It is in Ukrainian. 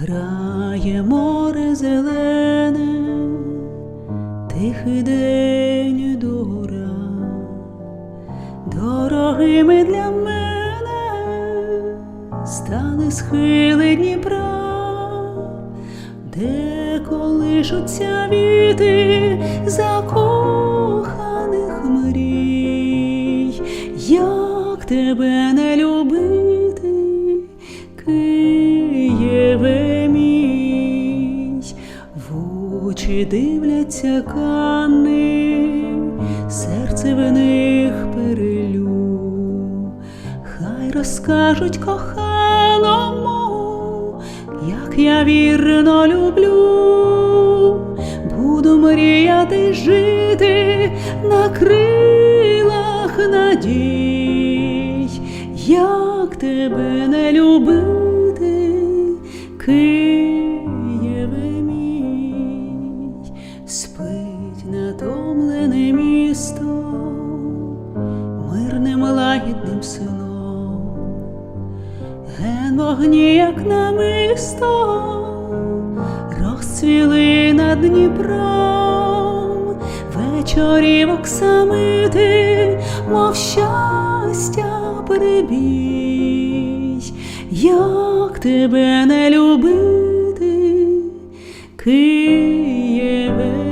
Грає море зелене, тихий день дора, дорогими для мене стали схили Дніпра, де колишуться віти закоханих мрій, як тебе не любити, очі дивляться кани, серце в них перелю, хай розкажуть коханому, як я вірно люблю, буду мріяти жити на крилах надій, як тебе не любити, спить натомлене місто мирним лагідним сном, ген вогні, як намисто, розцвіли над Дніпром, вечорів оксамити, мов щастя прибій, як тебе не любити, Києве